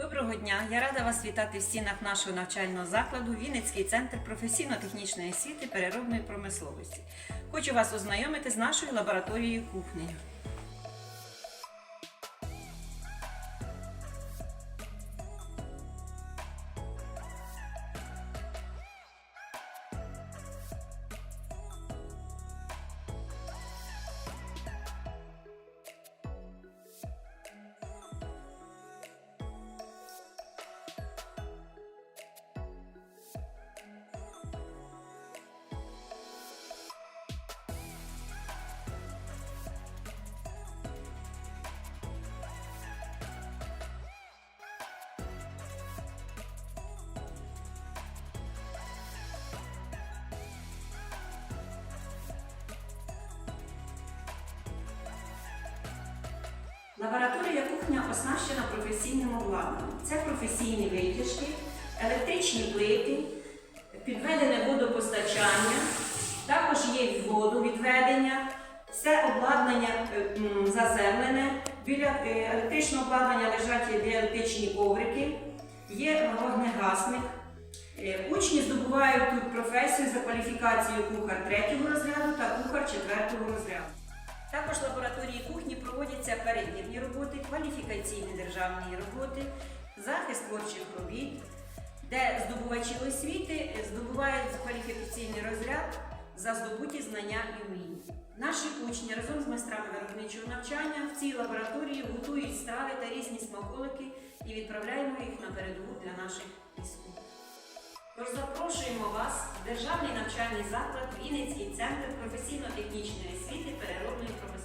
Доброго дня! Я рада вас вітати в стінах нашого навчального закладу Вінницький центр професійно-технічної освіти переробної промисловості. Хочу вас ознайомити з нашою лабораторією кухні. Лабораторія кухня оснащена професійним обладнанням. Це професійні витяжки, електричні плити, підведене водопостачання, також є водовідведення. Все обладнання е, заземлене. Біля е, електричного обладнання лежать діалектичні коврики, є вогнегасник. Е, Учні здобувають тут професію за кваліфікацією кухар третього розряду та кухар четвертого розряду. Також в лабораторії кухні проводяться перевірні роботи, кваліфікаційні державні роботи, захист творчих робіт, де здобувачі освіти здобувають кваліфікаційний розряд за здобуті знання і вміння. Наші учні разом з майстрами виробничого навчання в цій лабораторії готують страви та різні смаколики і відправляємо їх на передову для наших військових. Запрошуємо вас в Державний навчальний заклад Вінницький центр професійно-технічної освіти переробної промисловості.